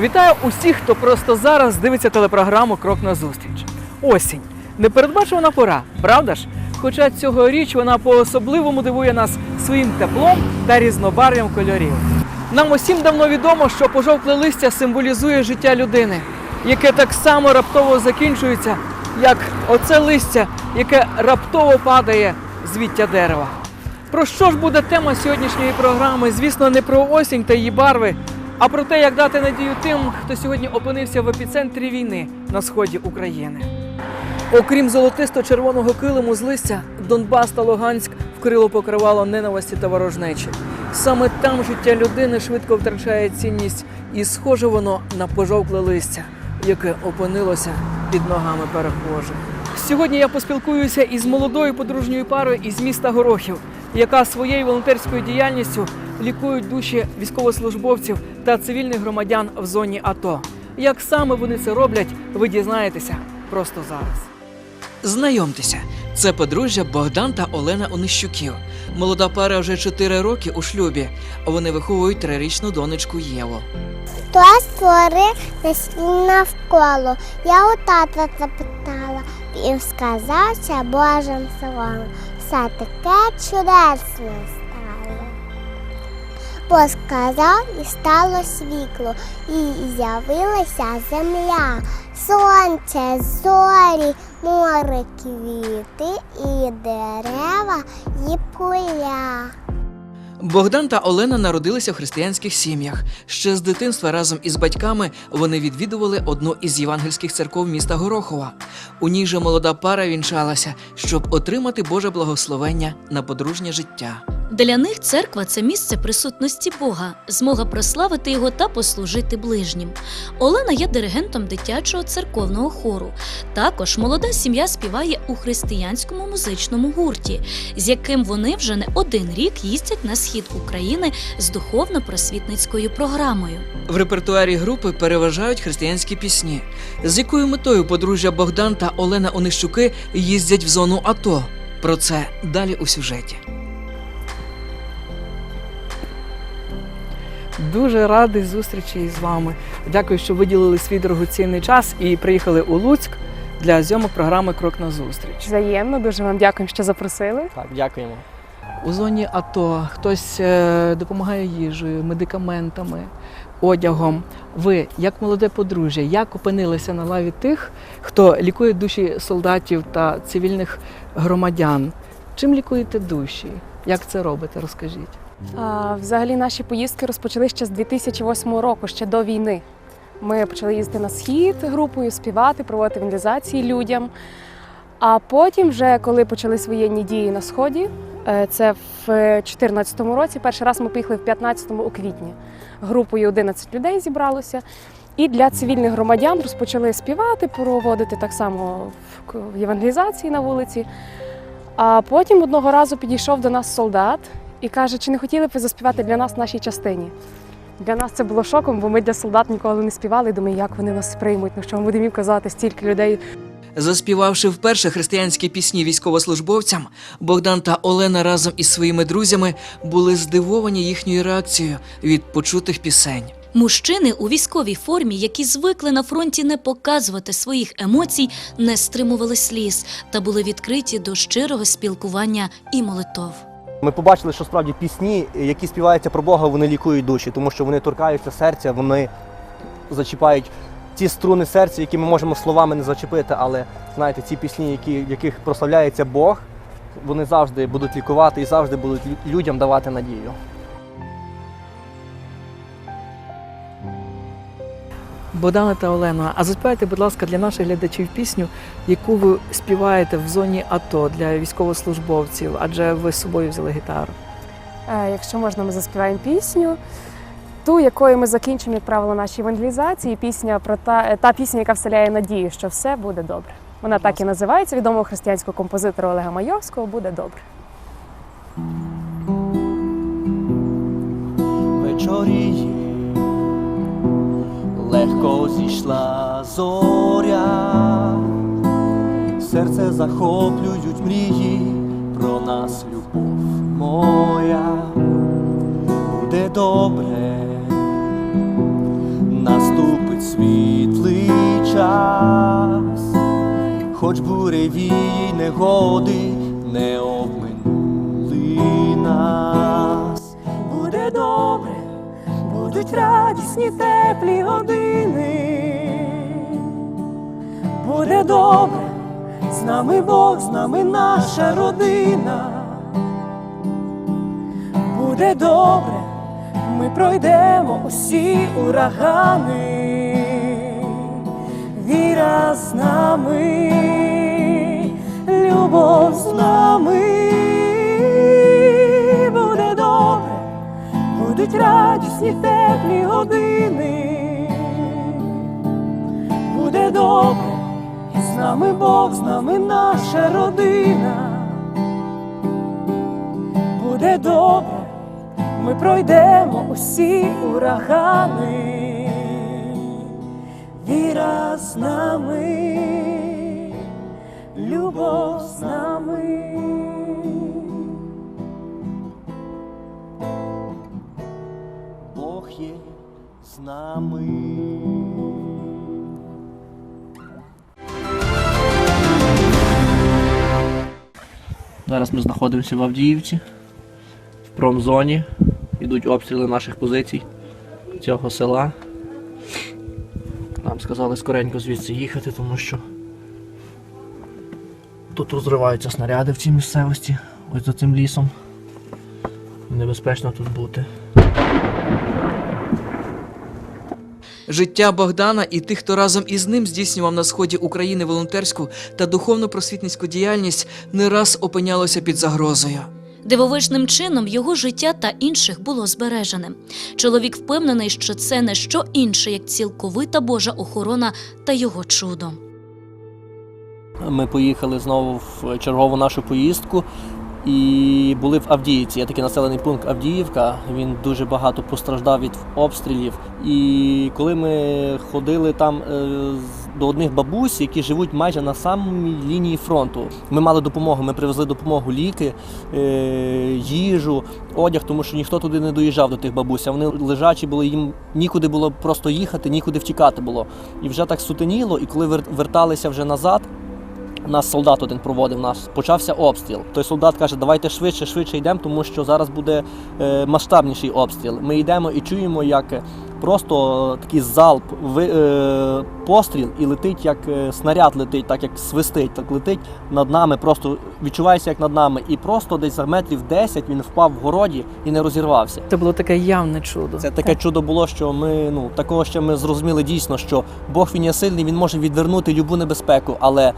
Вітаю усіх, хто просто зараз дивиться телепрограму Крок на зустріч. Осінь. Непередбачувана пора, правда ж? Хоча цьогоріч вона по-особливому дивує нас своїм теплом та різнобарв'ям кольорів. Нам усім давно відомо, що пожовкле листя символізує життя людини, яке так само раптово закінчується, як оце листя, яке раптово падає з віття дерева. Про що ж буде тема сьогоднішньої програми? Звісно, не про осінь та її барви, а про те, як дати надію тим, хто сьогодні опинився в епіцентрі війни на сході України. Окрім золотисто-червоного килиму з листя, Донбас та Луганськ вкрило покривало ненависті та ворожнечі. Саме там життя людини швидко втрачає цінність, і схоже воно на пожовкле листя, яке опинилося під ногами перехожих. Сьогодні я поспілкуюся із молодою подружньою парою із міста Горохів, яка своєю волонтерською діяльністю лікують душі військовослужбовців та цивільних громадян в зоні АТО. Як саме вони це роблять, ви дізнаєтеся просто зараз. Знайомтеся, це подружжя Богдан та Олена Онищуків. Молода пара вже 4 роки у шлюбі. Вони виховують трирічну донечку Єву. Хто створив навколо? Я у тата запитала. Він сказав, що Божим словом все таке чудесне. Бо сказав і стало світло, і з'явилася земля, сонце, зорі, море, квіти і дерева, і поля. Богдан та Олена народилися в християнських сім'ях. Ще з дитинства разом із батьками вони відвідували одну із євангельських церков міста Горохова. У ній же молода пара вінчалася, щоб отримати Боже благословення на подружнє життя. Для них церква це місце присутності Бога, змога прославити його та послужити ближнім. Олена є диригентом дитячого церковного хору. Також молода сім'я співає у християнському музичному гурті, з яким вони вже не один рік їздять на схід України з духовно-просвітницькою програмою. В репертуарі групи переважають християнські пісні. З якою метою подружжя Богдан та Олена Онищуки їздять в зону АТО? Про це далі у сюжеті. Дуже радий зустрічі із вами. Дякую, що виділили свій дорогоцінний час і приїхали у Луцьк для зйомок програми Крок на зустріч. Взаємно, дуже вам дякуємо, що запросили. Так, дякуємо. У зоні АТО хтось е, допомагає їжею, медикаментами, одягом. Ви, як молоде подружжя, як опинилися на лаві тих, хто лікує душі солдатів та цивільних громадян? Чим лікуєте душі? Як це робите? Розкажіть. Взагалі наші поїздки розпочали ще з 2008 року, ще до війни. Ми почали їздити на схід групою, співати, проводити евангелізації людям. А потім, вже коли почались воєнні дії на сході, е, це в 2014 році. Перший раз ми поїхали в 15-му у квітні. Групою 11 людей зібралося. І для цивільних громадян розпочали співати, проводити так само в євангелізації на вулиці. А потім одного разу підійшов до нас солдат і каже, чи не хотіли б ви заспівати для нас в нашій частині? Для нас це було шоком, бо ми для солдат ніколи не співали. Думаю, як вони нас сприймуть, ну що ми будемо їм казати, стільки людей. Заспівавши вперше християнські пісні військовослужбовцям, Богдан та Олена разом із своїми друзями були здивовані їхньою реакцією від почутих пісень. Мужчини у військовій формі, які звикли на фронті не показувати своїх емоцій, не стримували сліз та були відкриті до щирого спілкування і молитов. Ми побачили, що справді пісні, які співаються про Бога, вони лікують душі, тому що вони торкаються серця, вони зачіпають ті струни серця, які ми можемо словами не зачепити, але знаєте, ці пісні, які, в яких прославляється Бог, вони завжди будуть лікувати і завжди будуть людям давати надію. Богдана та Олена, а заспівайте, будь ласка, для наших глядачів пісню, яку ви співаєте в зоні АТО для військовослужбовців, адже ви з собою взяли гітару. Е, Якщо можна, ми заспіваємо пісню. Ту, якою ми закінчимо, як правило, наші евангелізації, пісня про та, е, та пісня, яка вселяє надію, що все буде добре. Вона так і називається відомого християнського композитора Олега Майовського Буде добре. вечоріє, легко зійшла зоря, серце захоплюють мрії про нас, любов моя, буде добре, наступить світлий час, хоч буревії негоди не обминули нас. Буде добре, будуть радісні теплі години. Буде добре, з нами Бог, з нами наша родина. Буде добре, ми пройдемо усі урагани. Віра з нами, любов з нами. Буде добре, будуть радісні теплі години. Буде добре, з нами Бог, з нами наша родина. Буде добре, ми пройдемо усі урагани. Віра з нами, Зараз ми знаходимося в Авдіївці, в промзоні. Йдуть обстріли наших позицій цього села. Нам сказали скоренько звідси їхати, тому що тут розриваються снаряди в цій місцевості, ось за цим лісом. Небезпечно тут бути. Життя Богдана і тих, хто разом із ним здійснював на сході України волонтерську та духовно-просвітницьку діяльність, не раз опинялося під загрозою. Дивовижним чином його життя та інших було збережене. Чоловік впевнений, що це не що інше, як цілковита Божа охорона та його чудо. Ми поїхали знову в чергову нашу поїздку і були в Авдіївці. Є такий населений пункт Авдіївка. Він дуже багато постраждав від обстрілів. І коли ми ходили там е, до одних бабусь, які живуть майже на самій лінії фронту, ми мали допомогу. Ми привезли допомогу, ліки, е, їжу, одяг, тому що ніхто туди не доїжджав до тих бабусь. Вони лежачі були, їм нікуди було просто їхати, нікуди втікати було. І вже так сутеніло, і коли верталися вже назад. Нас солдат один проводив нас, почався обстріл. Той солдат каже, давайте швидше, швидше йдемо, тому що зараз буде е, масштабніший обстріл. Ми йдемо і чуємо, як просто такий залп, е, постріл, і летить як е, снаряд летить, так як свистить, так летить над нами, просто відчувається як над нами. І просто десь за метрів 10 він впав в городі і не розірвався. Це було таке явне чудо. Це таке чудо було, що ми ну такого ще ми зрозуміли дійсно, що Бог він є сильний, він може відвернути любу небезпеку, але.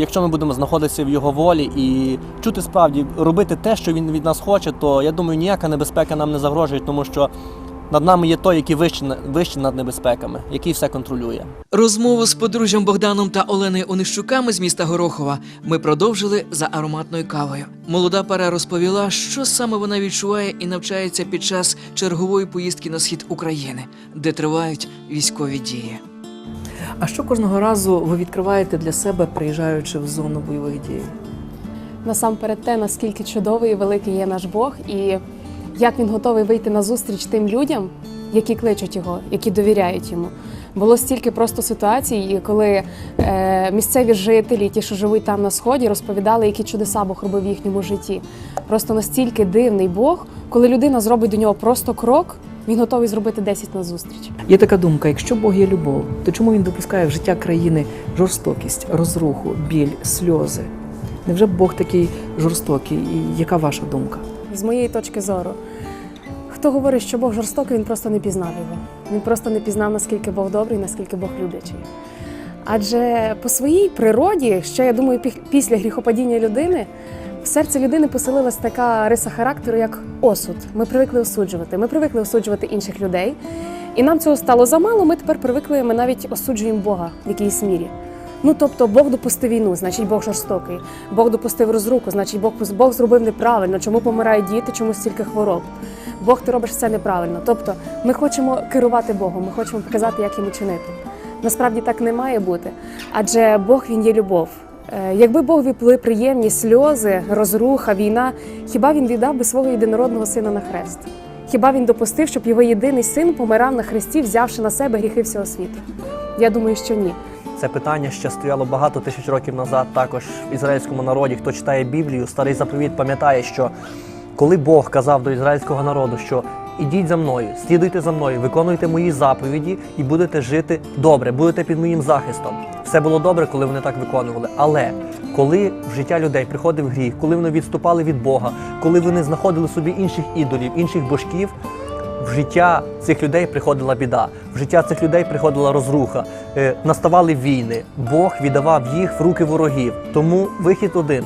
Якщо ми будемо знаходитися в його волі і чути справді, робити те, що він від нас хоче, то я думаю, ніяка небезпека нам не загрожує, тому що над нами є той, який вищий, на- вищий над небезпеками, який все контролює. Розмову з подружжям Богданом та Оленою Онищуками з міста Горохова ми продовжили за ароматною кавою. Молода пара розповіла, що саме вона відчуває і навчається під час чергової поїздки на схід України, де тривають військові дії. А що кожного разу ви відкриваєте для себе, приїжджаючи в зону бойових дій? Насамперед те, наскільки чудовий і великий є наш Бог, і як він готовий вийти на зустріч тим людям, які кличуть його, які довіряють йому. Було стільки просто ситуацій, коли е, місцеві жителі, ті, що живуть там на сході, розповідали, які чудеса Бог робив в їхньому житті. Просто настільки дивний Бог, коли людина зробить до нього просто крок, він готовий зробити 10 на зустріч. Є така думка: якщо Бог є любов, то чому він допускає в життя країни жорстокість, розруху, біль, сльози? Невже Бог такий жорстокий? І яка ваша думка? з моєї точки зору. Хто говорить, що Бог жорстокий, він просто не пізнав його. Він просто не пізнав, наскільки Бог добрий, наскільки Бог люблячий. Адже по своїй природі, ще я думаю, пі- після гріхопадіння людини в серці людини поселилась така риса характеру, як осуд. Ми привикли осуджувати. Ми привикли осуджувати інших людей. І нам цього стало замало. Ми тепер привикли, ми навіть осуджуємо Бога в якійсь мірі. Ну тобто Бог допустив війну, значить Бог жорстокий. Бог допустив розруку, значить Бог Бог зробив неправильно. Чому помирають діти, чому стільки хвороб? Бог, ти робиш все неправильно. Тобто, ми хочемо керувати Богом, ми хочемо показати, як йому чинити. Насправді так не має бути, адже Бог він є любов. Е, Якби Бог були приємні сльози, розруха, війна, хіба він віддав би свого єдинородного сина на хрест? Хіба він допустив, щоб його єдиний син помирав на хресті, взявши на себе гріхи всього світу? Я думаю, що ні. Це питання ще стояло багато тисяч років назад. Також в ізраїльському народі, хто читає Біблію, старий заповіт пам'ятає, що коли Бог казав до ізраїльського народу, що ідіть за мною, слідуйте за мною, виконуйте мої заповіді і будете жити добре, будете під моїм захистом. Все було добре, коли вони так виконували. Але коли в життя людей приходив гріх, коли вони відступали від Бога, коли вони знаходили собі інших ідолів, інших божків, в життя цих людей приходила біда, в життя цих людей приходила розруха, е, наставали війни. Бог віддавав їх в руки ворогів. Тому вихід один: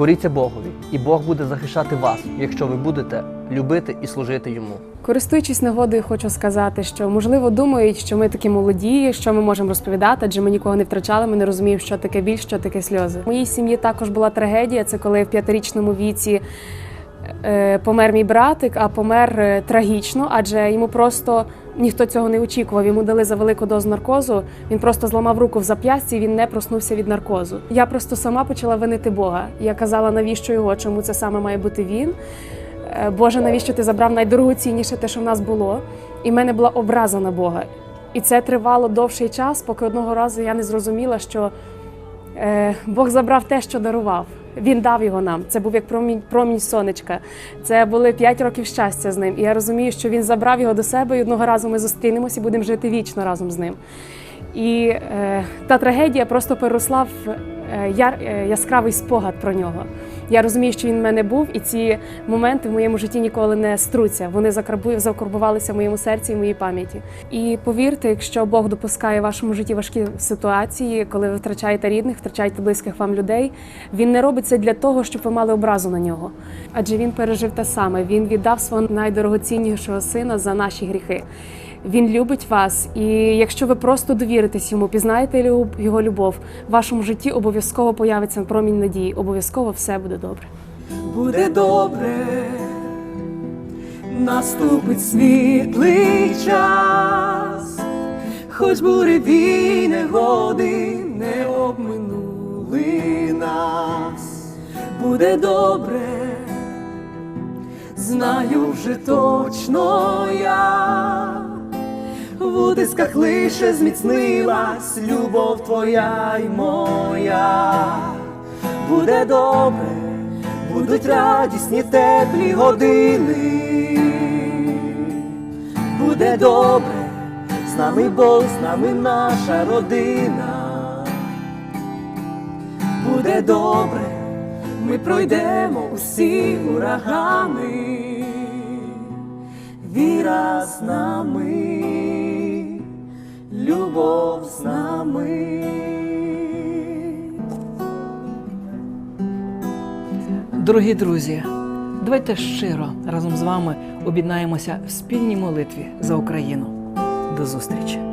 коріться Богові, і Бог буде захищати вас, якщо ви будете любити і служити йому. Користуючись нагодою, хочу сказати, що можливо думають, що ми такі молоді, що ми можемо розповідати, адже ми нікого не втрачали. Ми не розуміємо, що таке біль, що таке сльози. В моїй сім'ї також була трагедія. Це коли в п'ятирічному віці е, помер мій братик, а помер е, трагічно, адже йому просто ніхто цього не очікував. Йому дали за велику дозу наркозу. Він просто зламав руку в зап'ясті. Він не проснувся від наркозу. Я просто сама почала винити Бога. Я казала, навіщо його, чому це саме має бути він. Е, Боже, навіщо ти забрав найдорогоцінніше те, що в нас було? І в мене була образа на Бога. І це тривало довший час, поки одного разу я не зрозуміла, що е, Бог забрав те, що дарував. Він дав його нам. Це був як промінь, промінь сонечка. Це були п'ять років щастя з ним. І я розумію, що він забрав його до себе, і одного разу ми зустрінемося і будемо жити вічно разом з ним. І е, та трагедія просто переросла в яскравий спогад про нього. Я розумію, що він в мене був, і ці моменти в моєму житті ніколи не струться. Вони закарбу- закарбувалися в моєму серці і моїй пам'яті. І повірте, якщо Бог допускає в вашому житті важкі ситуації, коли ви втрачаєте рідних, втрачаєте близьких вам людей, він не робить це для того, щоб ви мали образу на нього. Адже він пережив те саме. Він віддав свого найдорогоціннішого сина за наші гріхи. Він любить вас, і якщо ви просто довіритесь йому, пізнаєте його любов, в вашому житті обов'язково появиться промінь надії, обов'язково все буде добре. буде добре, наступить світлий час, хоч буреві негоди не обминули нас, буде добре, знаю вже точно я. В утисках лише зміцнилась любов твоя й моя буде добре, будуть радісні теплі години. Буде добре, з нами Бог, з нами наша родина. Буде добре, ми пройдемо усі урагани. Віра з нами, любов з нами. Дорогі друзі, давайте щиро разом з вами об'єднаємося в спільній молитві за Україну. До зустрічі!